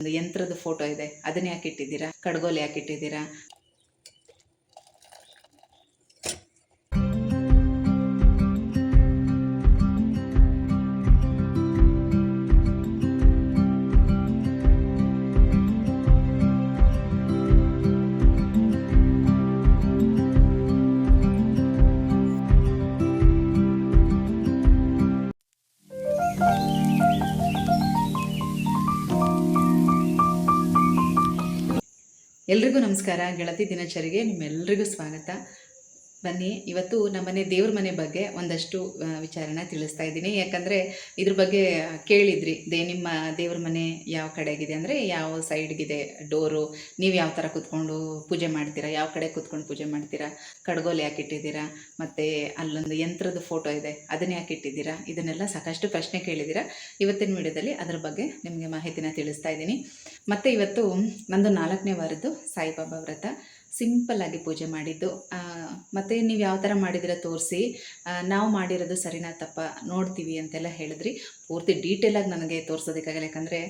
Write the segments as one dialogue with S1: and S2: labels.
S1: ಒಂದು ಯಂತ್ರದ ಫೋಟೋ ಇದೆ. ಅದನ್ನ ಯಾಕೆ ಇಟ್ಟಿದ್ದೀರಾ? ಕಡ್ಗೋಲು ಯಾಕೆ ಇಟ್ಟಿದ್ದೀರಾ? ಎಲ್ರಿಗೂ ನಮಸ್ಕಾರ. ಗೆಳತಿ ದಿನಚರಿಗೆ ನಿಮ್ಮೆಲ್ಲರಿಗೂ ಸ್ವಾಗತ. ಬನ್ನಿ. ಇವತ್ತು ನಮ್ಮನೆ ದೇವ್ರ ಮನೆ ಬಗ್ಗೆ ಒಂದಷ್ಟು ವಿಚಾರನ ತಿಳಿಸ್ತಾ ಇದ್ದೀನಿ. ಯಾಕಂದರೆ ಇದ್ರ ಬಗ್ಗೆ ಕೇಳಿದ್ರಿ, ದೇ, ನಿಮ್ಮ ದೇವ್ರ ಮನೆ ಯಾವ ಕಡೆಗಿದೆ ಅಂದರೆ ಯಾವ ಸೈಡ್ಗಿದೆ ಡೋರು, ನೀವು ಯಾವ ಥರ ಕೂತ್ಕೊಂಡು ಪೂಜೆ ಮಾಡ್ತೀರಾ, ಯಾವ ಕಡೆ ಕೂತ್ಕೊಂಡು ಪೂಜೆ ಮಾಡ್ತೀರಾ, ಕಡ್ಗೋಲು ಯಾಕೆ ಇಟ್ಟಿದ್ದೀರಾ, ಮತ್ತು ಅಲ್ಲೊಂದು ಯಂತ್ರದ ಫೋಟೋ ಇದೆ ಅದನ್ನ ಯಾಕೆ ಇಟ್ಟಿದ್ದೀರಾ, ಇದನ್ನೆಲ್ಲ ಸಾಕಷ್ಟು ಪ್ರಶ್ನೆ ಕೇಳಿದ್ದೀರಾ. ಇವತ್ತಿನ ವಿಡಿಯೋದಲ್ಲಿ ಅದರ ಬಗ್ಗೆ ನಿಮಗೆ ಮಾಹಿತಿನ ತಿಳಿಸ್ತಾ ಇದ್ದೀನಿ. ಮತ್ತು ಇವತ್ತು ನಂದು ನಾಲ್ಕನೇ ವಾರದ್ದು ಸಾಯಿಬಾಬಾ ವ್ರತ. ಸಿಂಪಲ್ ಆಗಿ ಪೂಜೆ ಮಾಡಿದ್ದು. ಮತ್ತು ನೀವು ಯಾವ ಥರ ಮಾಡಿದಿರ ತೋರಿಸಿ. ನಾವು ಮಾಡಿರೋದು ಸರಿನಾ ತಪ್ಪ ನೋಡ್ತೀವಿ ಅಂತೆಲ್ಲ ಹೇಳಿದ್ರಿ. ಪೂರ್ತಿ ಡೀಟೇಲಾಗಿ ನನಗೆ ತೋರಿಸೋದಕ್ಕಾಗಲ್ಲ. ಯಾಕಂದರೆ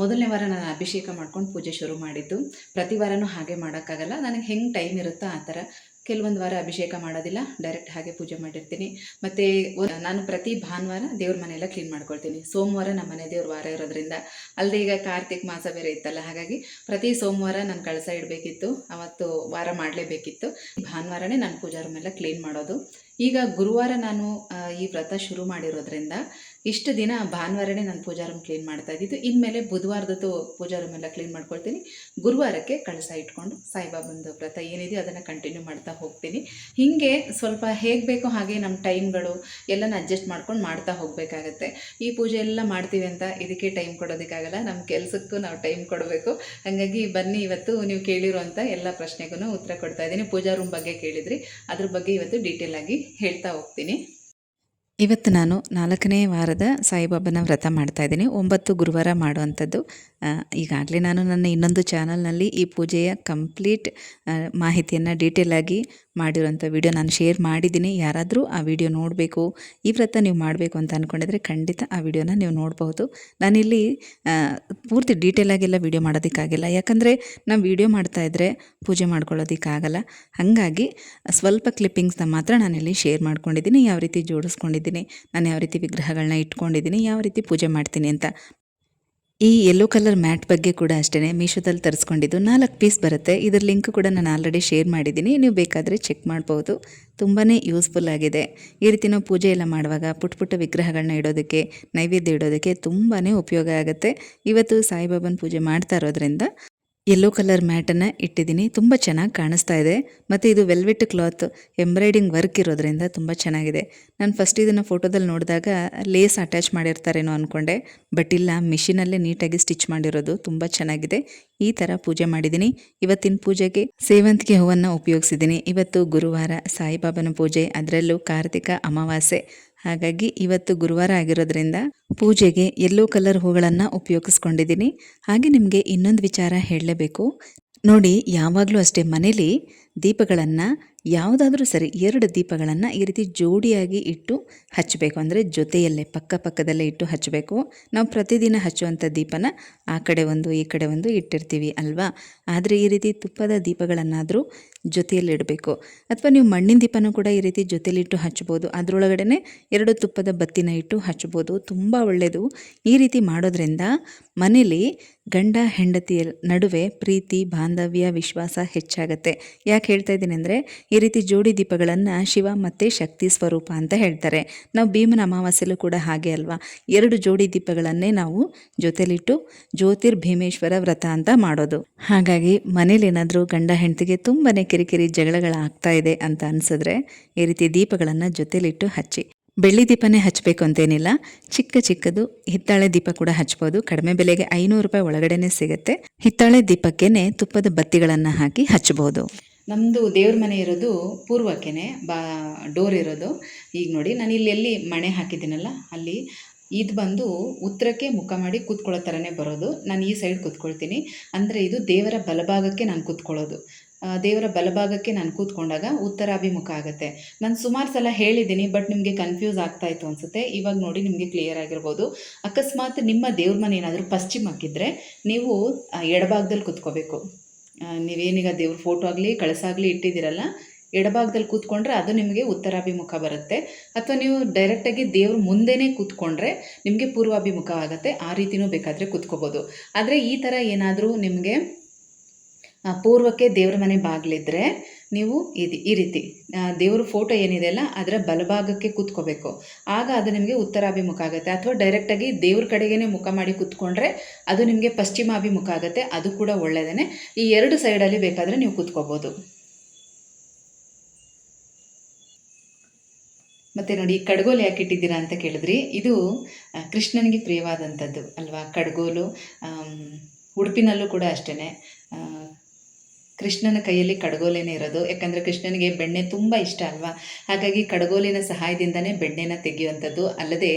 S1: ಮೊದಲನೇ ವಾರ ನಾನು ಅಭಿಷೇಕ ಮಾಡ್ಕೊಂಡು ಪೂಜೆ ಶುರು ಮಾಡಿದ್ದು. ಪ್ರತಿ ವಾರನೂ ಹಾಗೆ ಮಾಡೋಕ್ಕಾಗಲ್ಲ. ನನಗೆ ಹೆಂಗೆ ಟೈಮ್ ಇರುತ್ತೋ ಆ ಥರ ಕೆಲವೊಂದು ವಾರ ಅಭಿಷೇಕ ಮಾಡೋದಿಲ್ಲ ಡೈರೆಕ್ಟ್ ಹಾಗೆ ಪೂಜೆ ಮಾಡಿರ್ತೀನಿ. ಮತ್ತು ನಾನು ಪ್ರತಿ ಭಾನುವಾರ ದೇವ್ರ ಮನೆಯೆಲ್ಲ ಕ್ಲೀನ್ ಮಾಡ್ಕೊಳ್ತೀನಿ. ಸೋಮವಾರ ನಮ್ಮ ಮನೆ ದೇವ್ರ ವಾರ ಇರೋದ್ರಿಂದ. ಅಲ್ಲದೆ ಈಗ ಕಾರ್ತಿಕ್ ಮಾಸ ಬೇರೆ ಇತ್ತಲ್ಲ, ಹಾಗಾಗಿ ಪ್ರತಿ ಸೋಮವಾರ ನಾನು ಕಳಸ ಇಡಬೇಕಿತ್ತು. ಅವತ್ತು ವಾರ ಮಾಡಲೇಬೇಕಿತ್ತು. ಭಾನುವಾರನೇ ನಾನು ಪೂಜಾ ರೂಮ್ ಎಲ್ಲ ಕ್ಲೀನ್ ಮಾಡೋದು. ಈಗ ಗುರುವಾರ ನಾನು ಈ ವ್ರತ ಶುರು ಮಾಡಿರೋದ್ರಿಂದ ಇಷ್ಟು ದಿನ ಭಾನುವಾರನೇ ನಾನು ಪೂಜಾ ರೂಮ್ ಕ್ಲೀನ್ ಮಾಡ್ತಾ ಇದ್ದಿದ್ದು. ಇನ್ಮೇಲೆ ಬುಧವಾರದತ್ತು ಪೂಜಾ ರೂಮ್ ಕ್ಲೀನ್ ಮಾಡ್ಕೊಳ್ತೀನಿ. ಗುರುವಾರಕ್ಕೆ ಕಳಸ ಇಟ್ಕೊಂಡು ಸಾಯಿಬಾಬಂದು ವ್ರತ ಏನಿದೆಯೋ ಅದನ್ನು ಕಂಟಿನ್ಯೂ ಮಾಡ್ತಾ ಹೋಗ್ತೀನಿ. ಹೀಗೆ ಸ್ವಲ್ಪ ಹೇಗೆ ಬೇಕೋ ಹಾಗೆ ನಮ್ಮ ಟೈಮ್ಗಳು ಎಲ್ಲನ ಅಡ್ಜಸ್ಟ್ ಮಾಡ್ಕೊಂಡು ಮಾಡ್ತಾ ಹೋಗಬೇಕಾಗತ್ತೆ. ಈ ಪೂಜೆ ಎಲ್ಲ ಮಾಡ್ತೀವಿ ಅಂತ ಇದಕ್ಕೆ ಟೈಮ್ ಕೊಡೋದಕ್ಕಾಗಲ್ಲ. ನಮ್ಮ ಕೆಲಸಕ್ಕೂ ನಾವು ಟೈಮ್ ಕೊಡಬೇಕು. ಹಾಗಾಗಿ ಬನ್ನಿ ಇವತ್ತು ನೀವು ಕೇಳಿರುವಂಥ ಎಲ್ಲ ಪ್ರಶ್ನೆಗೂ ಉತ್ತರ ಕೊಡ್ತಾ ಇದ್ದೀನಿ. ಪೂಜಾ ರೂಮ್ ಬಗ್ಗೆ ಕೇಳಿದ್ರಿ. ಅದ್ರ ಬಗ್ಗೆ ಇವತ್ತು ಡೀಟೇಲ್ ಆಗಿ ಹೇಳ್ತಾ ಹೋಗ್ತೀನಿ. ಇವತ್ತು ನಾನು ನಾಲ್ಕನೇ ವಾರದ ಸಾಯಿಬಾಬನ ವ್ರತ ಮಾಡ್ತಾ ಇದ್ದೀನಿ. ಒಂಬತ್ತು ಗುರುವಾರ ಮಾಡುವಂಥದ್ದು. ಈಗಾಗಲೇ ನಾನು ನನ್ನ ಇನ್ನೊಂದು ಚಾನಲ್ನಲ್ಲಿ ಈ ಪೂಜೆಯ ಕಂಪ್ಲೀಟ್ ಮಾಹಿತಿಯನ್ನು ಡೀಟೇಲಾಗಿ ಮಾಡಿರೋಂಥ ವಿಡಿಯೋ ನಾನು ಶೇರ್ ಮಾಡಿದ್ದೀನಿ. ಯಾರಾದರೂ ಆ ವಿಡಿಯೋ ನೋಡಬೇಕು, ಈ ವ್ರತ ನೀವು ಮಾಡಬೇಕು ಅಂತ ಅಂದ್ಕೊಂಡಿದ್ರೆ ಖಂಡಿತ ಆ ವಿಡಿಯೋನ ನೀವು ನೋಡಬಹುದು. ನಾನಿಲ್ಲಿ ಪೂರ್ತಿ ಪೂರ್ತಿ ಡೀಟೇಲಾಗೆಲ್ಲ ವಿಡಿಯೋ ಮಾಡೋದಕ್ಕಾಗಿಲ್ಲ. ಯಾಕಂದರೆ ನಾವು ವಿಡಿಯೋ ಮಾಡ್ತಾ ಇದ್ದರೆ ಪೂಜೆ ಮಾಡ್ಕೊಳ್ಳೋದಕ್ಕಾಗಲ್ಲ. ಹಾಗಾಗಿ ಸ್ವಲ್ಪ ಕ್ಲಿಪ್ಪಿಂಗ್ಸ್ನ ಮಾತ್ರ ನಾನಿಲ್ಲಿ ಶೇರ್ ಮಾಡ್ಕೊಂಡಿದ್ದೀನಿ. ಯಾವ ರೀತಿ ಜೋಡಿಸ್ಕೊಂಡಿದ್ದೀನಿ ನಾನು ಯಾವ ರೀತಿ ವಿಗ್ರಹಗಳನ್ನ ಇಟ್ಕೊಂಡಿದ್ದೀನಿ, ಯಾವ ರೀತಿ ಪೂಜೆ ಮಾಡ್ತೀನಿ ಅಂತ. ಈ ಯೆಲ್ಲೋ ಕಲರ್ ಮ್ಯಾಟ್ ಬಗ್ಗೆ ಕೂಡ ಅಷ್ಟೇ ಮೀಶೋದಲ್ಲಿ ತರಿಸ್ಕೊಂಡಿದ್ದು. ನಾಲ್ಕು ಪೀಸ್ ಬರುತ್ತೆ. ಇದರ ಲಿಂಕ್ ಕೂಡ ನಾನು ಆಲ್ರೆಡಿ ಶೇರ್ ಮಾಡಿದ್ದೀನಿ. ನೀವು ಬೇಕಾದರೆ ಚೆಕ್ ಮಾಡ್ಬೋದು. ತುಂಬಾ ಯೂಸ್ಫುಲ್ ಆಗಿದೆ. ಈ ರೀತಿ ನಾವು ಪೂಜೆ ಎಲ್ಲ ಮಾಡುವಾಗ ಪುಟ್ಟ ಪುಟ್ಟ ವಿಗ್ರಹಗಳನ್ನ ಇಡೋದಕ್ಕೆ, ನೈವೇದ್ಯ ಇಡೋದಕ್ಕೆ ತುಂಬಾ ಉಪಯೋಗ ಆಗುತ್ತೆ. ಇವತ್ತು ಸಾಯಿಬಾಬನ ಪೂಜೆ ಮಾಡ್ತಾ ಇರೋದ್ರಿಂದ ಯೆಲ್ಲೋ ಕಲರ್ ಮ್ಯಾಟನ್ನು ಇಟ್ಟಿದ್ದೀನಿ. ತುಂಬ ಚೆನ್ನಾಗಿ ಕಾಣಿಸ್ತಾ ಇದೆ. ಮತ್ತು ಇದು ವೆಲ್ವೆಟ್ ಕ್ಲಾತ್ ಎಂಬ್ರಾಯ್ಡಿಂಗ್ ವರ್ಕ್ ಇರೋದ್ರಿಂದ ತುಂಬ ಚೆನ್ನಾಗಿದೆ. ನಾನು ಫಸ್ಟ್ ಇದನ್ನು ಫೋಟೋದಲ್ಲಿ ನೋಡಿದಾಗ ಲೇಸ್ ಅಟ್ಯಾಚ್ ಮಾಡಿರ್ತಾರೇನೋ ಅಂದ್ಕೊಂಡೆ ಬಟ್ ಇಲ್ಲ ಮಿಷಿನಲ್ಲೇ ನೀಟಾಗಿ ಸ್ಟಿಚ್ ಮಾಡಿರೋದು ತುಂಬ ಚೆನ್ನಾಗಿದೆ. ಈ ಥರ ಪೂಜೆ ಮಾಡಿದ್ದೀನಿ. ಇವತ್ತಿನ ಪೂಜೆಗೆ ಸೇವಂತಿಗೆ ಹೂವನ್ನು ಉಪಯೋಗಿಸಿದ್ದೀನಿ. ಇವತ್ತು ಗುರುವಾರ ಸಾಯಿಬಾಬನ ಪೂಜೆ, ಅದರಲ್ಲೂ ಕಾರ್ತಿಕ ಅಮಾವಾಸ್ಯೆ. ಹಾಗಾಗಿ ಇವತ್ತು ಗುರುವಾರ ಆಗಿರೋದ್ರಿಂದ ಪೂಜೆಗೆ ಯೆಲ್ಲೋ ಕಲರ್ ಹೂಗಳನ್ನು ಉಪಯೋಗಿಸ್ಕೊಂಡಿದ್ದೀನಿ. ಹಾಗೆ ನಿಮಗೆ ಇನ್ನೊಂದು ವಿಚಾರ ಹೇಳಲೇಬೇಕು. ನೋಡಿ, ಯಾವಾಗಲೂ ಅಷ್ಟೇ ಮನೇಲಿ ದೀಪಗಳನ್ನು ಯಾವುದಾದ್ರೂ ಸರಿ ಎರಡು ದೀಪಗಳನ್ನು ಈ ರೀತಿ ಜೋಡಿಯಾಗಿ ಇಟ್ಟು ಹಚ್ಚಬೇಕು. ಅಂದರೆ ಜೊತೆಯಲ್ಲೇ, ಪಕ್ಕ ಪಕ್ಕದಲ್ಲೇ ಇಟ್ಟು ಹಚ್ಚಬೇಕು. ನಾವು ಪ್ರತಿದಿನ ಹಚ್ಚುವಂಥ ದೀಪನ ಆ ಕಡೆ ಒಂದು, ಈ ಕಡೆ ಒಂದು ಇಟ್ಟಿರ್ತೀವಿ ಅಲ್ವಾ? ಆದರೆ ಈ ರೀತಿ ತುಪ್ಪದ ದೀಪಗಳನ್ನಾದರೂ ಜೊತೆಯಲ್ಲಿ ಇಡಬೇಕು. ಅಥವಾ ನೀವು ಮಣ್ಣಿನ ದೀಪನೂ ಕೂಡ ಈ ರೀತಿ ಜೊತೆಯಲ್ಲಿಟ್ಟು ಹಚ್ಬೋದು ಅದರೊಳಗಡೆ ಎರಡು ತುಪ್ಪದ ಬತ್ತಿನ ಇಟ್ಟು ಹಚ್ಬೋದು ತುಂಬ ಒಳ್ಳೆಯದು ಈ ರೀತಿ ಮಾಡೋದ್ರಿಂದ ಮನೇಲಿ ಗಂಡ, ಹೆಂಡತಿಯ ನಡುವೆ ಪ್ರೀತಿ, ಬಾಂಧವ್ಯ, ವಿಶ್ವಾಸ ಹೆಚ್ಚಾಗತ್ತೆ. ಯಾಕೆ ಹೇಳ್ತಾ ಇದ್ದೀನಿ ಅಂದರೆ ರೀತಿ ಜೋಡಿ ದೀಪಗಳನ್ನು ಶಿವ ಮತ್ತು ಶಕ್ತಿ ಸ್ವರೂಪ ಅಂತ ಹೇಳ್ತಾರೆ. ನಾವು ಭೀಮನ ಅಮಾವಾಸ್ಯೆಲೂ ಕೂಡ ಹಾಗೆ ಅಲ್ವಾ? ಎರಡು ಜೋಡಿ ದೀಪಗಳನ್ನೇ ನಾವು ಜೊತೆಲಿಟ್ಟು ಜ್ಯೋತಿರ್ ಭೀಮೇಶ್ವರ ವ್ರತ ಅಂತ ಮಾಡೋದು. ಹಾಗಾಗಿ ಮನೇಲಿ ಏನಾದರೂ ಗಂಡ ಹೆಂಡತಿಗೆ ತುಂಬಾ ಕಿರಿಕಿರಿ ಜಗಳಗಳಾಗ್ತಾ ಇದೆ ಅಂತ ಅನಿಸಿದ್ರೆ ಈ ರೀತಿ ದೀಪಗಳನ್ನು ಜೊತೆಲಿಟ್ಟು ಹಚ್ಚಿ. ಬೆಳ್ಳಿ ದೀಪನೇ ಹಚ್ಚಬೇಕು ಅಂತೇನಿಲ್ಲ. ಚಿಕ್ಕ ಚಿಕ್ಕದು ಹಿತ್ತಾಳೆ ದೀಪ ಕೂಡ ಹಚ್ಬೋದು. ಕಡಿಮೆ ಬೆಲೆಗೆ ಐನೂರು ರೂಪಾಯಿ ಒಳಗಡೆನೆ ಸಿಗುತ್ತೆ. ಹಿತ್ತಾಳೆ ದೀಪಕ್ಕೇನೆ ತುಪ್ಪದ ಬತ್ತಿಗಳನ್ನು ಹಾಕಿ ಹಚ್ಚಬಹುದು ನಮ್ಮದು ದೇವ್ರ ಮನೆ ಇರೋದು ಪೂರ್ವಕ್ಕೇ ಬಾ, ಡೋರ್ ಇರೋದು. ಈಗ ನೋಡಿ, ನಾನು ಇಲ್ಲಿ ಎಲ್ಲಿ ಮಣೆ ಹಾಕಿದ್ದೀನಲ್ಲ, ಅಲ್ಲಿ ಇದು ಬಂದು ಉತ್ತರಕ್ಕೆ ಮುಖ ಮಾಡಿ ಕೂತ್ಕೊಳ್ಳೋ ಥರನೇ ಬರೋದು. ನಾನು ಈ ಸೈಡ್ ಕೂತ್ಕೊಳ್ತೀನಿ. ಅಂದರೆ ಇದು ದೇವರ ಬಲಭಾಗಕ್ಕೆ ನಾನು ಕೂತ್ಕೊಳ್ಳೋದು. ದೇವರ ಬಲಭಾಗಕ್ಕೆ ನಾನು ಕೂತ್ಕೊಂಡಾಗ ಉತ್ತರಾಭಿಮುಖ ಆಗುತ್ತೆ. ನಾನು ಸುಮಾರು ಸಲ ಹೇಳಿದ್ದೀನಿ, ಬಟ್ ನಿಮಗೆ ಕನ್ಫ್ಯೂಸ್ ಆಗ್ತಾ ಇತ್ತು ಅನಿಸುತ್ತೆ. ಇವಾಗ ನೋಡಿ, ನಿಮಗೆ ಕ್ಲಿಯರ್ ಆಗಿರ್ಬೋದು. ಅಕಸ್ಮಾತ್ ನಿಮ್ಮ ದೇವ್ರ ಮನೆ ಏನಾದರೂ ಪಶ್ಚಿಮಕ್ಕಿದ್ರೆ ನೀವು ಎಡಭಾಗದಲ್ಲಿ ಕೂತ್ಕೋಬೇಕು. ನೀವೇನೀಗ ದೇವ್ರ ಫೋಟೋ ಆಗಲಿ, ಕಳಸಾಗಲಿ ಇಟ್ಟಿದ್ದೀರಲ್ಲ, ಎಡಭಾಗದಲ್ಲಿ ಕೂತ್ಕೊಂಡ್ರೆ ಅದು ನಿಮಗೆ ಉತ್ತರಾಭಿಮುಖ ಬರುತ್ತೆ. ಅಥವಾ ನೀವು ಡೈರೆಕ್ಟಾಗಿ ದೇವ್ರ ಮುಂದೆನೆ ಕೂತ್ಕೊಂಡ್ರೆ ನಿಮಗೆ ಪೂರ್ವಾಭಿಮುಖ ಆಗುತ್ತೆ. ಆ ರೀತಿನೂ ಬೇಕಾದರೆ ಕೂತ್ಕೋಬೋದು. ಆದರೆ ಈ ಥರ ಏನಾದರೂ ನಿಮಗೆ ಪೂರ್ವಕ್ಕೆ ದೇವ್ರ ಮನೆ ಬಾಗಿಲಿದ್ರೆ ನೀವು ಇದು ಈ ರೀತಿ ದೇವರ ಫೋಟೋ ಏನಿದೆ ಅಲ್ಲ, ಅದರ ಬಲಭಾಗಕ್ಕೆ ಕೂತ್ಕೋಬೇಕು. ಆಗ ಅದು ನಿಮಗೆ ಉತ್ತರಾಭಿಮುಖ ಆಗುತ್ತೆ. ಅಥವಾ ಡೈರೆಕ್ಟಾಗಿ ದೇವ್ರ ಕಡೆಗೇ ಮುಖ ಮಾಡಿ ಕೂತ್ಕೊಂಡ್ರೆ ಅದು ನಿಮಗೆ ಪಶ್ಚಿಮಾಭಿಮುಖ ಆಗುತ್ತೆ. ಅದು ಕೂಡ ಒಳ್ಳೆಯದೇ ಈ ಎರಡು ಸೈಡಲ್ಲಿ ಬೇಕಾದರೆ ನೀವು ಕೂತ್ಕೋಬೋದು. ಮತ್ತು ನೋಡಿ ಕಡ್ಗೋಲು ಯಾಕೆ ಇಟ್ಟಿದ್ದೀರಾ ಅಂತ ಕೇಳಿದ್ರಿ. ಇದು ಕೃಷ್ಣನಿಗೆ ಪ್ರಿಯವಾದಂಥದ್ದು ಅಲ್ವಾ? ಕಡ್ಗೋಲು ಉಡುಪಿನಲ್ಲೂ ಕೂಡ ಅಷ್ಟೇ ಕೃಷ್ಣನ ಕೈಯಲ್ಲಿ ಕಡಗೋಲೇನೆ ಇರೋದು. ಯಾಕಂದರೆ ಕೃಷ್ಣನಿಗೆ ಬೆಣ್ಣೆ ತುಂಬ ಇಷ್ಟ ಅಲ್ವಾ? ಹಾಗಾಗಿ ಕಡಗೋಲಿನ ಸಹಾಯದಿಂದನೇ ಬೆಣ್ಣೆನ ತೆಗೆಯುವಂಥದ್ದು. ಅಲ್ಲದೆ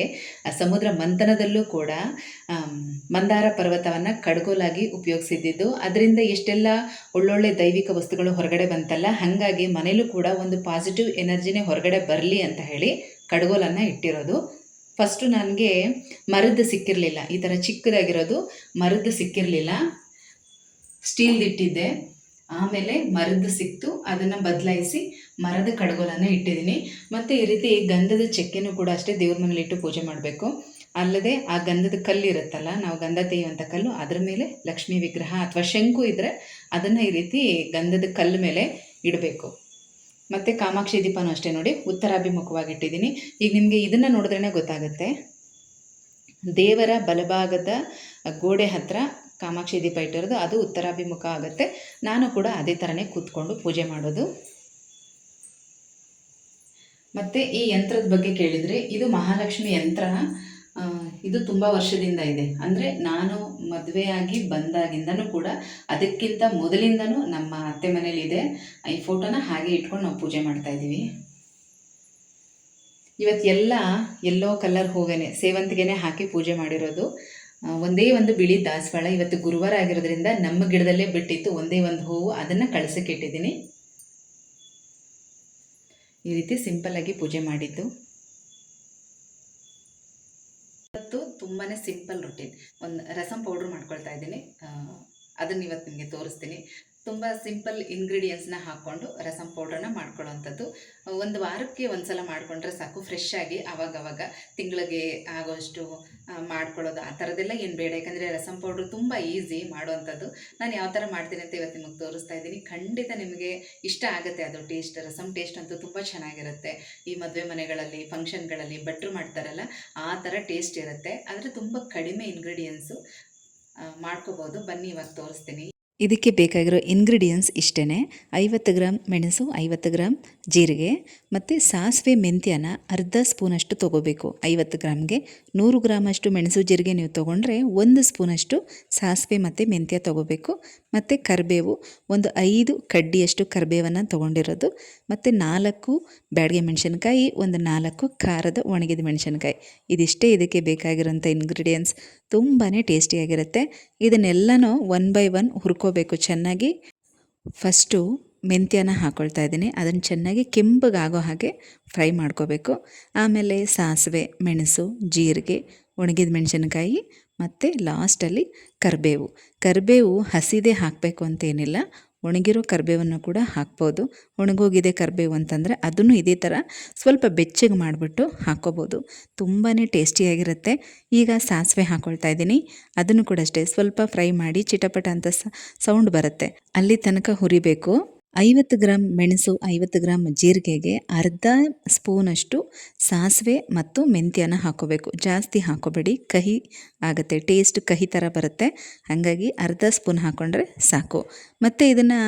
S1: ಸಮುದ್ರ ಮಂಥನದಲ್ಲೂ ಕೂಡ ಮಂದಾರ ಪರ್ವತವನ್ನು ಕಡಗೋಲಾಗಿ ಉಪಯೋಗಿಸಿದ್ದು ಅದರಿಂದ ಎಷ್ಟೆಲ್ಲ ಒಳ್ಳೊಳ್ಳೆ ದೈವಿಕ ವಸ್ತುಗಳು ಹೊರಗಡೆ ಬಂತಲ್ಲ, ಹಾಗಾಗಿ ಮನೇಲೂ ಕೂಡ ಒಂದು ಪಾಸಿಟಿವ್ ಎನರ್ಜಿನೇ ಹೊರಗಡೆ ಬರಲಿ ಅಂತ ಹೇಳಿ ಕಡಗೋಲನ್ನು ಇಟ್ಟಿರೋದು. ಫಸ್ಟು ನನಗೆ ಮರದ್ದು ಸಿಕ್ಕಿರಲಿಲ್ಲ. ಈ ಥರ ಚಿಕ್ಕದಾಗಿರೋದು ಮರದ್ದು ಸಿಕ್ಕಿರಲಿಲ್ಲ. ಸ್ಟೀಲ್ದು ಇಟ್ಟಿದ್ದೆ ಆಮೇಲೆ ಮರದ ಸಿಕ್ತು, ಅದನ್ನು ಬದಲಾಯಿಸಿ ಮರದ ಕಡಗೋಲನ್ನು ಇಟ್ಟಿದ್ದೀನಿ. ಮತ್ತು ಈ ರೀತಿ ಗಂಧದ ಚಕ್ಕೆನೂ ಕೂಡ ಅಷ್ಟೇ ದೇವ್ರ ಮನೇಲಿ ಇಟ್ಟು ಪೂಜೆ ಮಾಡಬೇಕು. ಅಲ್ಲದೆ ಆ ಗಂಧದ ಕಲ್ಲು ಇರುತ್ತಲ್ಲ, ನಾವು ಗಂಧ ತೆಗೆಯುವಂಥ ಕಲ್ಲು, ಅದರ ಮೇಲೆ ಲಕ್ಷ್ಮೀ ವಿಗ್ರಹ ಅಥವಾ ಶಂಕು ಇದ್ದರೆ ಅದನ್ನು ಈ ರೀತಿ ಗಂಧದ ಕಲ್ಲು ಮೇಲೆ ಇಡಬೇಕು. ಮತ್ತು ಕಾಮಾಕ್ಷಿ ದೀಪನೂ ಅಷ್ಟೇ ನೋಡಿ, ಉತ್ತರಾಭಿಮುಖವಾಗಿ ಇಟ್ಟಿದ್ದೀನಿ. ಈಗ ನಿಮಗೆ ಇದನ್ನು ನೋಡಿದ್ರೇ ಗೊತ್ತಾಗುತ್ತೆ. ದೇವರ ಬಲಭಾಗದ ಗೋಡೆ ಹತ್ರ ಕಾಮಾಕ್ಷಿ ದೀಪ ಇಟ್ಟಿರೋದು, ಅದು ಉತ್ತರಾಭಿಮುಖ ಆಗುತ್ತೆ. ನಾನು ಕೂಡ ಅದೇ ಥರನೇ ಕೂತ್ಕೊಂಡು ಪೂಜೆ ಮಾಡೋದು. ಮತ್ತು ಈ ಯಂತ್ರದ ಬಗ್ಗೆ ಕೇಳಿದರೆ, ಇದು ಮಹಾಲಕ್ಷ್ಮಿ ಯಂತ್ರ ಇದು ತುಂಬ ವರ್ಷದಿಂದ ಇದೆ. ಅಂದರೆ ನಾನು ಮದುವೆಯಾಗಿ ಬಂದಾಗಿಂದನೂ ಕೂಡ ಅದಕ್ಕಿಂತ ಮೊದಲಿಂದನೂ ನಮ್ಮ ಅತ್ತೆ ಮನೇಲಿದೆ ಈ ಫೋಟೋನ ಹಾಗೆ ಇಟ್ಕೊಂಡು ನಾವು ಪೂಜೆ ಮಾಡ್ತಾ ಇದ್ದೀವಿ. ಇವತ್ತು ಎಲ್ಲ ಕಲರ್ ಹೂವೇನೆ, ಸೇವಂತಿಗೆನೆ ಹಾಕಿ ಪೂಜೆ ಮಾಡಿರೋದು. ಒಂದೇ ಒಂದು ಬಿಳಿ ದಾಸವಾಳ ಇವತ್ತು ಗುರುವಾರ ಆಗಿರೋದ್ರಿಂದ ನಮ್ಮ ಗಿಡದಲ್ಲೇ ಬಿಟ್ಟಿತ್ತು, ಒಂದೇ ಒಂದು ಹೂವು, ಅದನ್ನು ಕಳಸಕ್ಕೆ ಇಟ್ಟಿದ್ದೀನಿ. ಈ ರೀತಿ ಸಿಂಪಲ್ಲಾಗಿ ಪೂಜೆ ಮಾಡಿದ್ದು. ಇವತ್ತು ತುಂಬಾ ಸಿಂಪಲ್ ರೊಟೀನ್. ಒಂದು ರಸಂ ಪೌಡ್ರ್ ಮಾಡ್ಕೊಳ್ತಾ ಇದ್ದೀನಿ. ಅದನ್ನು ಇವತ್ತು ನಿಮಗೆ ತೋರಿಸ್ತೀನಿ. ತುಂಬ ಸಿಂಪಲ್ ಇಂಗ್ರೀಡಿಯೆಂಟ್ಸ್ನ ಹಾಕ್ಕೊಂಡು ರಸಂ ಪೌಡ್ರನ್ನ ಮಾಡ್ಕೊಳ್ಳೋವಂಥದ್ದು. ಒಂದು ವಾರಕ್ಕೆ ಒಂದು ಸಲ ಮಾಡಿಕೊಂಡ್ರೆ ಸಾಕು ಫ್ರೆಶ್ ಆಗಿ ಆವಾಗವಾಗ ತಿಂಗಳಿಗೆ ಆಗೋಷ್ಟು ಮಾಡ್ಕೊಳ್ಳೋದು ಆ ಥರದ್ದೆಲ್ಲ ಏನು ಬೇಡ. ಯಾಕಂದರೆ ರಸಂ ಪೌಡ್ರ್ ತುಂಬ ಈಸಿ ಮಾಡುವಂಥದ್ದು. ನಾನು ಯಾವ ಥರ ಮಾಡ್ತೀನಿ ಅಂತ ಇವತ್ತು ನಿಮಗೆ ತೋರಿಸ್ತಾ ಇದ್ದೀನಿ. ಖಂಡಿತ ನಿಮಗೆ ಇಷ್ಟ ಆಗುತ್ತೆ ಅದು ಟೇಸ್ಟ್ ರಸಂ ಟೇಸ್ಟ್ ಅಂತೂ ತುಂಬ ಚೆನ್ನಾಗಿರುತ್ತೆ. ಈ ಮದುವೆ ಮನೆಗಳಲ್ಲಿ ಫಂಕ್ಷನ್ಗಳಲ್ಲಿ ಭಟ್ರು ಮಾಡ್ತಾರಲ್ಲ, ಆ ಥರ ಟೇಸ್ಟ್ ಇರುತ್ತೆ. ಆದರೆ ತುಂಬ ಕಡಿಮೆ ಇಂಗ್ರೀಡಿಯೆಂಟ್ಸು ಮಾಡ್ಕೋಬೋದು. ಬನ್ನಿ ಇವಾಗ ತೋರಿಸ್ತೀನಿ.
S2: ಇದಕ್ಕೆ ಬೇಕಾಗಿರೋ ಇಂಗ್ರೀಡಿಯೆಂಟ್ಸ್ ಇಷ್ಟೇ ಐವತ್ತು ಗ್ರಾಮ್ ಮೆಣಸು ಐವತ್ತು ಗ್ರಾಮ್ ಜೀರಿಗೆ ಮತ್ತು ಸಾಸಿವೆ ಮೆಂತ್ಯನ ಅರ್ಧ ಸ್ಪೂನಷ್ಟು ತೊಗೋಬೇಕು. ಐವತ್ತು ಗ್ರಾಮ್ಗೆ ನೂರು ಗ್ರಾಮಷ್ಟು ಮೆಣಸು ಜೀರಿಗೆ ನೀವು ತೊಗೊಂಡ್ರೆ ಒಂದು ಸ್ಪೂನಷ್ಟು ಸಾಸಿವೆ ಮತ್ತು ಮೆಂತ್ಯ ತೊಗೋಬೇಕು. ಮತ್ತು ಕರಿಬೇವು ಒಂದು ಐದು ಕಡ್ಡಿಯಷ್ಟು ಕರಿಬೇವನ್ನು ತೊಗೊಂಡಿರೋದು. ಮತ್ತು ನಾಲ್ಕು ಬ್ಯಾಡಗೆ ಮೆಣಸಿನ್ಕಾಯಿ, ಒಂದು ನಾಲ್ಕು ಖಾರದ ಒಣಗಿದ ಮೆಣಸಿನ್ಕಾಯಿ. ಇದಿಷ್ಟೇ ಇದಕ್ಕೆ ಬೇಕಾಗಿರೋಂಥ ಇಂಗ್ರೀಡಿಯೆಂಟ್ಸ್ ತುಂಬಾ ಟೇಸ್ಟಿಯಾಗಿರುತ್ತೆ. ಇದನ್ನೆಲ್ಲನೂ ಒನ್ ಬೈ ಒನ್ ಹುರ್ಕೋಬೇಕು ಚೆನ್ನಾಗಿ. ಫಸ್ಟು ಮೆಂತ್ಯನ ಹಾಕ್ಕೊಳ್ತಾ ಇದ್ದೀನಿ. ಅದನ್ನು ಚೆನ್ನಾಗಿ ಕೆಂಪಗಾಗೋ ಹಾಗೆ ಫ್ರೈ ಮಾಡ್ಕೋಬೇಕು. ಆಮೇಲೆ ಸಾಸಿವೆ, ಮೆಣಸು, ಜೀರಿಗೆ, ಒಣಗಿದ ಮೆಣಸಿನಕಾಯಿ ಮತ್ತು ಲಾಸ್ಟಲ್ಲಿ ಕರಿಬೇವು. ಕರಿಬೇವು ಹಸಿದೇ ಹಾಕಬೇಕು ಅಂತೇನಿಲ್ಲ. ಒಣಗಿರೋ ಕರಿಬೇವನ್ನು ಕೂಡ ಹಾಕ್ಬೋದು. ಒಣಗೋಗಿದೆ ಕರಿಬೇವು ಅಂತಂದರೆ ಅದನ್ನು ಇದೇ ಥರ ಸ್ವಲ್ಪ ಬೆಚ್ಚಗೆ ಮಾಡಿಬಿಟ್ಟು ಹಾಕ್ಕೋಬೋದು ತುಂಬಾ ಟೇಸ್ಟಿಯಾಗಿರುತ್ತೆ. ಈಗ ಸಾಸಿವೆ ಹಾಕ್ಕೊಳ್ತಾ ಇದ್ದೀನಿ. ಅದನ್ನು ಕೂಡ ಅಷ್ಟೇ ಸ್ವಲ್ಪ ಫ್ರೈ ಮಾಡಿ ಚಿಟಪಟ ಅಂತ ಸೌಂಡ್ ಬರುತ್ತೆ. ಅಲ್ಲಿ ತನಕ ಹುರಿಬೇಕು. ಐವತ್ತು ಗ್ರಾಮ್ ಮೆಣಸು, ಐವತ್ತು ಗ್ರಾಮ್ ಜೀರಿಗೆಗೆ ಅರ್ಧ ಸ್ಪೂನಷ್ಟು ಸಾಸಿವೆ ಮತ್ತು ಮೆಂತ್ಯನ ಹಾಕೋಬೇಕು. ಜಾಸ್ತಿ ಹಾಕೋಬೇಡಿ. ಕಹಿ ಆಗುತ್ತೆ. ಟೇಸ್ಟ್ ಕಹಿ ಥರ ಬರುತ್ತೆ. ಹಾಗಾಗಿ ಅರ್ಧ ಸ್ಪೂನ್ ಹಾಕ್ಕೊಂಡ್ರೆ ಸಾಕು. ಮತ್ತು ಇದನ್ನು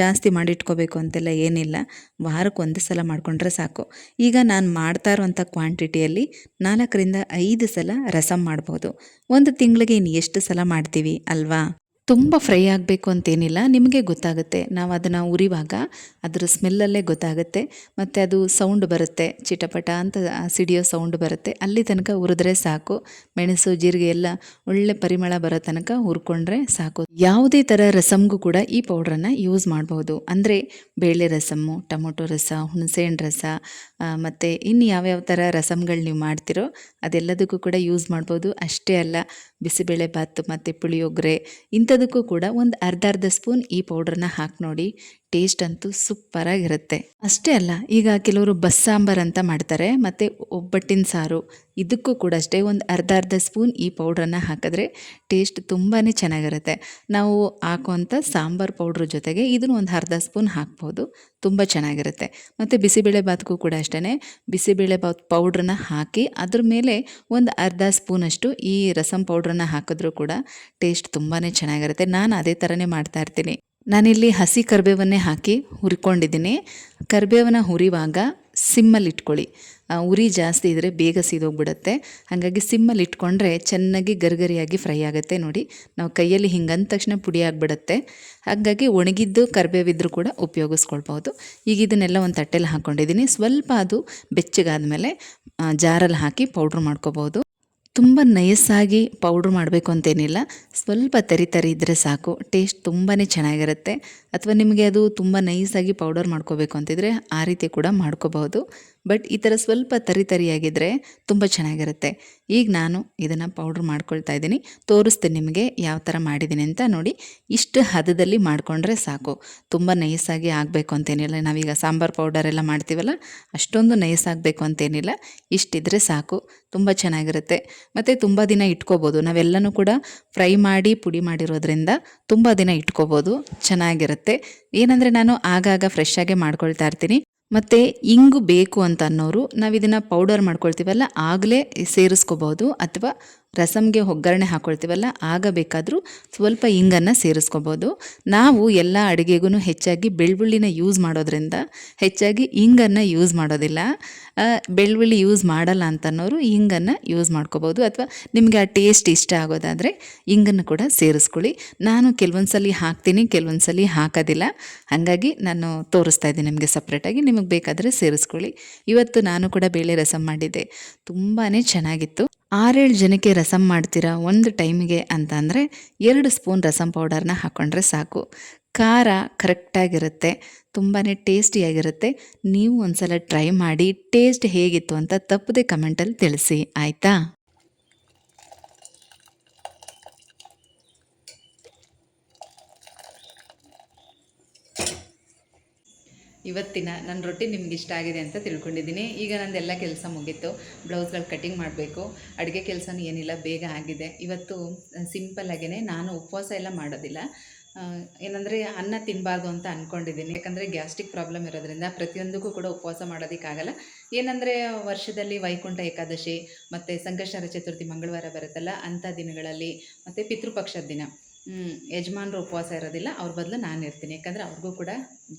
S2: ಜಾಸ್ತಿ ಮಾಡಿಟ್ಕೋಬೇಕು ಅಂತೆಲ್ಲ ಏನಿಲ್ಲ. ವಾರಕ್ಕೆ ಒಂದು ಸಲ ಮಾಡಿಕೊಂಡ್ರೆ ಸಾಕು. ಈಗ ನಾನು ಮಾಡ್ತಾ ಇರುವಂಥ ಕ್ವಾಂಟಿಟಿಯಲ್ಲಿ ನಾಲ್ಕರಿಂದ ಐದು ಸಲ ರಸಮ್ ಮಾಡ್ಬೋದು. ಒಂದು ತಿಂಗಳಿಗೆ ಇನ್ನು ಎಷ್ಟು ಸಲ ಮಾಡ್ತೀವಿ ಅಲ್ವಾ? ತುಂಬ ಫ್ರೈ ಆಗಬೇಕು ಅಂತೇನಿಲ್ಲ, ನಿಮಗೆ ಗೊತ್ತಾಗುತ್ತೆ. ನಾವು ಅದನ್ನು ಉರಿವಾಗ ಅದರ ಸ್ಮೆಲ್ಲಲ್ಲೇ ಗೊತ್ತಾಗುತ್ತೆ. ಮತ್ತು ಅದು ಸೌಂಡ್ ಬರುತ್ತೆ, ಚಿಟಪಟ ಅಂತ ಸಿಡಿಯೋ ಸೌಂಡ್ ಬರುತ್ತೆ. ಅಲ್ಲಿ ತನಕ ಉರಿದ್ರೆ ಸಾಕು. ಮೆಣಸು, ಜೀರಿಗೆ ಎಲ್ಲ ಒಳ್ಳೆ ಪರಿಮಳ ಬರೋ ತನಕ ಹುರ್ಕೊಂಡ್ರೆ ಸಾಕು. ಯಾವುದೇ ಥರ ರಸಮ್ಗೂ ಕೂಡ ಈ ಪೌಡ್ರನ್ನು ಯೂಸ್ ಮಾಡ್ಬೋದು. ಅಂದರೆ ಬೇಳೆ ರಸಮ್ಮು, ಟೊಮೊಟೊ ರಸ, ಹುಣಸೆಹಣ್ಣು ರಸ ಮತ್ತು ಇನ್ನು ಯಾವ್ಯಾವ ಥರ ರಸಮ್ಗಳು ನೀವು ಮಾಡ್ತಿರೋ ಅದೆಲ್ಲದಕ್ಕೂ ಕೂಡ ಯೂಸ್ ಮಾಡ್ಬೋದು. ಅಷ್ಟೇ ಅಲ್ಲ ಬಿಸಿಬೇಳೆ ಭಾತ್ ಮತ್ತು ಪುಳಿಯೋಗರೆ ಇಂಥದಕ್ಕೂ ಕೂಡ ಒಂದು ಅರ್ಧ ಅರ್ಧ ಸ್ಪೂನ್ ಈ ಪೌಡ್ರನ್ನ ಹಾಕಿ ನೋಡಿ. ಟೇಸ್ಟ್ ಅಂತೂ ಸೂಪರಾಗಿರುತ್ತೆ. ಅಷ್ಟೇ ಅಲ್ಲ, ಈಗ ಕೆಲವರು ಬಸ್ಸಾಂಬಾರ್ ಅಂತ ಮಾಡ್ತಾರೆ, ಮತ್ತು ಒಬ್ಬಟ್ಟಿನ ಸಾರು. ಇದಕ್ಕೂ ಕೂಡ ಅಷ್ಟೇ, ಒಂದು ಅರ್ಧ ಅರ್ಧ ಸ್ಪೂನ್ ಈ ಪೌಡ್ರನ್ನು ಹಾಕಿದ್ರೆ ಟೇಸ್ಟ್ ತುಂಬಾ ಚೆನ್ನಾಗಿರುತ್ತೆ. ನಾವು ಹಾಕುವಂಥ ಸಾಂಬಾರ್ ಪೌಡ್ರ್ ಜೊತೆಗೆ ಇದನ್ನು ಒಂದು ಅರ್ಧ ಸ್ಪೂನ್ ಹಾಕ್ಬೋದು, ತುಂಬ ಚೆನ್ನಾಗಿರುತ್ತೆ. ಮತ್ತು ಬಿಸಿಬೇಳೆ ಭಾತ್ಗೂ ಕೂಡ ಅಷ್ಟೇ ಬಿಸಿಬೇಳೆ ಭಾತ್ ಪೌಡ್ರನ್ನ ಹಾಕಿ ಅದ್ರ ಮೇಲೆ ಒಂದು ಅರ್ಧ ಸ್ಪೂನಷ್ಟು ಈ ರಸಂ ಪೌಡ್ರನ್ನ ಹಾಕಿದ್ರೂ ಕೂಡ ಟೇಸ್ಟ್ ತುಂಬಾ ಚೆನ್ನಾಗಿರುತ್ತೆ. ನಾನು ಅದೇ ಥರನೇ ಮಾಡ್ತಾ ಇರ್ತೀನಿ. ನಾನಿಲ್ಲಿ ಹಸಿ ಕರಿಬೇವನ್ನೇ ಹಾಕಿ ಹುರ್ಕೊಂಡಿದ್ದೀನಿ. ಕರಿಬೇವನ್ನ ಹುರಿವಾಗ ಸಿಮ್ಮಲ್ಲಿ ಇಟ್ಕೊಳ್ಳಿ ಉರಿ ಜಾಸ್ತಿ ಇದ್ದರೆ ಬೇಗ ಸೀದೋಗ್ಬಿಡುತ್ತೆ. ಹಾಗಾಗಿ ಸಿಮ್ಮಲ್ಲಿ ಇಟ್ಕೊಂಡ್ರೆ ಚೆನ್ನಾಗಿ ಗರಿಗರಿಯಾಗಿ ಫ್ರೈ ಆಗುತ್ತೆ ನೋಡಿ. ನಾವು ಕೈಯಲ್ಲಿ ಹಿಂಗೆ ಅಂದ ತಕ್ಷಣ ಪುಡಿ ಆಗಿಬಿಡುತ್ತೆ. ಹಾಗಾಗಿ ಒಣಗಿದ್ದು ಕರಿಬೇವಿದ್ರೂ ಕೂಡ ಉಪಯೋಗಿಸ್ಕೊಳ್ಬೋದು ಈಗ ಇದನ್ನೆಲ್ಲ ಒಂದು ತಟ್ಟೆಲಿ ಹಾಕ್ಕೊಂಡಿದ್ದೀನಿ ಸ್ವಲ್ಪ ಅದು ಬೆಚ್ಚಗಾದ ಮೇಲೆ ಜಾರಲ್ಲಿ ಹಾಕಿ ಪೌಡ್ರ್ ಮಾಡ್ಕೋಬೋದು ತುಂಬ ನಯಸ್ಸಾಗಿ ಪೌಡ್ರ್ ಮಾಡಬೇಕು ಅಂತೇನಿಲ್ಲ. ಸ್ವಲ್ಪ ತರಿ ತರಿ ಇದ್ದರೆ ಸಾಕು. ಟೇಸ್ಟ್ ತುಂಬಾ ಚೆನ್ನಾಗಿರುತ್ತೆ. ಅಥವಾ ನಿಮಗೆ ಅದು ತುಂಬ ನೈಸಾಗಿ ಪೌಡರ್ ಮಾಡ್ಕೋಬೇಕು ಅಂತಿದ್ರೆ ಆ ರೀತಿ ಕೂಡ ಮಾಡ್ಕೋಬಹುದು. ಬಟ್ ಈ ಥರ ಸ್ವಲ್ಪ ತರಿ ತರಿಯಾಗಿದ್ದರೆ ತುಂಬ ಚೆನ್ನಾಗಿರುತ್ತೆ. ಈಗ ನಾನು ಇದನ್ನು ಪೌಡ್ರ್ ಮಾಡ್ಕೊಳ್ತಾ ಇದ್ದೀನಿ. ತೋರಿಸ್ತೀನಿ ನಿಮಗೆ ಯಾವ ಥರ ಮಾಡಿದ್ದೀನಿ ಅಂತ ನೋಡಿ. ಇಷ್ಟು ಹದದಲ್ಲಿ ಮಾಡಿಕೊಂಡ್ರೆ ಸಾಕು. ತುಂಬ ನೈಸಾಗಿ ಆಗಬೇಕು ಅಂತೇನಿಲ್ಲ. ನಾವೀಗ ಸಾಂಬಾರು ಪೌಡರ್ ಎಲ್ಲ ಮಾಡ್ತೀವಲ್ಲ, ಅಷ್ಟೊಂದು ನೈಸ್ ಆಗಬೇಕು ಅಂತೇನಿಲ್ಲ. ಇಷ್ಟಿದ್ರೆ ಸಾಕು. ತುಂಬ ಚೆನ್ನಾಗಿರುತ್ತೆ. ಮತ್ತು ತುಂಬ ದಿನ ಇಟ್ಕೋಬೋದು. ನಾವೆಲ್ಲನೂ ಕೂಡ ಫ್ರೈ ಮಾಡಿ ಪುಡಿ ಮಾಡಿರೋದ್ರಿಂದ ತುಂಬ ದಿನ ಇಟ್ಕೋಬೋದು. ಚೆನ್ನಾಗಿರುತ್ತೆ. ಏನಂದರೆ ನಾನು ಆಗಾಗ ಫ್ರೆಶ್ ಆಗೇ ಮಾಡ್ಕೊಳ್ತಾ ಇರ್ತೀನಿ. ಮತ್ತು ಇಂಗು ಬೇಕು ಅಂತ ಅನ್ನೋರು ನಾವು ಇದನ್ನು ಪೌಡರ್ ಮಾಡ್ಕೊಳ್ತೀವಲ್ಲ ಆಗಲೇ ಸೇರಿಸ್ಕೋಬೋದು ಅಥವಾ ರಸಮ್ಗೆ ಒಗ್ಗರಣೆ ಹಾಕ್ಕೊಳ್ತೀವಲ್ಲ ಆಗ ಬೇಕಾದರೂ ಸ್ವಲ್ಪ ಇಂಗನ್ನು ಸೇರಿಸ್ಕೋಬೋದು. ನಾವು ಎಲ್ಲ ಅಡುಗೆಗೂ ಹೆಚ್ಚಾಗಿ ಬೆಳ್ಳುಳ್ಳಿನ ಯೂಸ್ ಮಾಡೋದ್ರಿಂದ ಹೆಚ್ಚಾಗಿ ಇಂಗನ್ನು ಯೂಸ್ ಮಾಡೋದಿಲ್ಲ. ಬೆಳ್ಳುಳ್ಳಿ ಯೂಸ್ ಮಾಡಲ್ಲ ಅಂತನೋರು ಇಂಗನ್ನು ಯೂಸ್ ಮಾಡ್ಕೋಬೋದು. ಅಥವಾ ನಿಮಗೆ ಆ ಟೇಸ್ಟ್ ಇಷ್ಟ ಆಗೋದಾದರೆ ಇಂಗನ್ನು ಕೂಡ ಸೇರಿಸ್ಕೊಳ್ಳಿ. ನಾನು ಕೆಲವೊಂದು ಸಲ ಹಾಕ್ತೀನಿ ಕೆಲವೊಂದು ಸಲ ಹಾಕೋದಿಲ್ಲ. ಹಾಗಾಗಿ ನಾನು ತೋರಿಸ್ತಾ ಇದ್ದೀನಿ ನಿಮಗೆ ಸಪ್ರೇಟಾಗಿ ನಿಮಗೆ ಬೇಕಾದರೆ ಸೇರಿಸ್ಕೊಳ್ಳಿ. ಇವತ್ತು ನಾನು ಕೂಡ ಬೇಳೆ ರಸಮ್ ಮಾಡಿದ್ದೆ. ತುಂಬಾ ಚೆನ್ನಾಗಿತ್ತು. ಆರೇಳು ಜನಕ್ಕೆ ರಸಮ್ ಮಾಡ್ತೀರಾ? ಒಂದು ಟೈಮಿಗೆ ಅಂತ ಅಂದರೆ ಎರಡು ಸ್ಪೂನ್ ರಸಂ ಪೌಡರ್ನ ಹಾಕ್ಕೊಂಡ್ರೆ ಸಾಕು. ಖಾರ ಕರೆಕ್ಟಾಗಿರುತ್ತೆ. ತುಂಬಾ ಟೇಸ್ಟಿಯಾಗಿರುತ್ತೆ. ನೀವು ಒಂದು ಸಲ ಟ್ರೈ ಮಾಡಿ, ಟೇಸ್ಟ್ ಹೇಗಿತ್ತು ಅಂತ ತಪ್ಪದೆ ಕಮೆಂಟಲ್ಲಿ ತಿಳಿಸಿ. ಆಯಿತಾ?
S1: ಇವತ್ತಿನ ನನ್ನ ರೊಟ್ಟಿ ನಿಮ್ಗೆ ಇಷ್ಟ ಆಗಿದೆ ಅಂತ ತಿಳ್ಕೊಂಡಿದ್ದೀನಿ. ಈಗ ನಂದೆಲ್ಲ ಕೆಲಸ ಮುಗೀತು. ಬ್ಲೌಸ್ಗಳು ಕಟಿಂಗ್ ಮಾಡಬೇಕು. ಅಡುಗೆ ಕೆಲಸನೂ ಏನಿಲ್ಲ, ಬೇಗ ಆಗಿದೆ. ಇವತ್ತು ಸಿಂಪಲ್ ಆಗೇ ನಾನು ಉಪವಾಸ ಎಲ್ಲ ಮಾಡೋದಿಲ್ಲ. ಏನಂದರೆ ಅನ್ನ ತಿನ್ನಬಾರ್ದು ಅಂತ ಅಂದ್ಕೊಂಡಿದ್ದೀನಿ ಯಾಕಂದರೆ ಗ್ಯಾಸ್ಟ್ರಿಕ್ ಪ್ರಾಬ್ಲಮ್ ಇರೋದ್ರಿಂದ ಪ್ರತಿಯೊಂದಕ್ಕೂ ಕೂಡ ಉಪವಾಸ ಮಾಡೋದಕ್ಕಾಗಲ್ಲ. ಏನಂದರೆ ವರ್ಷದಲ್ಲಿ ವೈಕುಂಠ ಏಕಾದಶಿ, ಮತ್ತು ಸಂಕಷ್ಟರ ಚತುರ್ಥಿ ಮಂಗಳವಾರ ಬರುತ್ತಲ್ಲ, ಅಂಥ ದಿನಗಳಲ್ಲಿ, ಮತ್ತು ಪಿತೃಪಕ್ಷದ ದಿನ. ಯಜಮಾನ್ರು ಉಪವಾಸ ಇರೋದಿಲ್ಲ, ಅವ್ರ ಬದಲು ನಾನು ಇರ್ತೀನಿ. ಯಾಕಂದರೆ ಅವ್ರಿಗೂ ಕೂಡ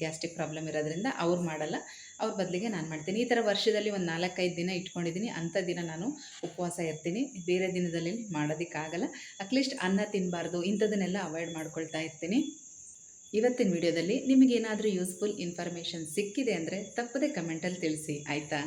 S1: ಗ್ಯಾಸ್ಟ್ರಿಕ್ ಪ್ರಾಬ್ಲಮ್ ಇರೋದ್ರಿಂದ ಅವ್ರು ಮಾಡಲ್ಲ, ಅವ್ರ ಬದಲಿಗೆ ನಾನು ಮಾಡ್ತೀನಿ. ಈ ಥರ ವರ್ಷದಲ್ಲಿ ಒಂದು ನಾಲ್ಕೈದು ದಿನ ಇಟ್ಕೊಂಡಿದ್ದೀನಿ ಅಂಥ ದಿನ ನಾನು ಉಪವಾಸ ಇರ್ತೀನಿ. ಬೇರೆ ದಿನದಲ್ಲಿ ಮಾಡೋದಕ್ಕಾಗಲ್ಲ. ಅಟ್ಲೀಸ್ಟ್ ಅನ್ನ ತಿನ್ನಬಾರ್ದು ಇಂಥದನ್ನೆಲ್ಲ ಅವಾಯ್ಡ್ ಮಾಡ್ಕೊಳ್ತಾ ಇರ್ತೀನಿ. ಇವತ್ತಿನ ವಿಡಿಯೋದಲ್ಲಿ ನಿಮಗೇನಾದರೂ ಯೂಸ್ಫುಲ್ ಇನ್ಫಾರ್ಮೇಷನ್ ಸಿಕ್ಕಿದೆ ಅಂದರೆ ತಪ್ಪದೆ ಕಮೆಂಟಲ್ಲಿ ತಿಳಿಸಿ, ಆಯಿತಾ?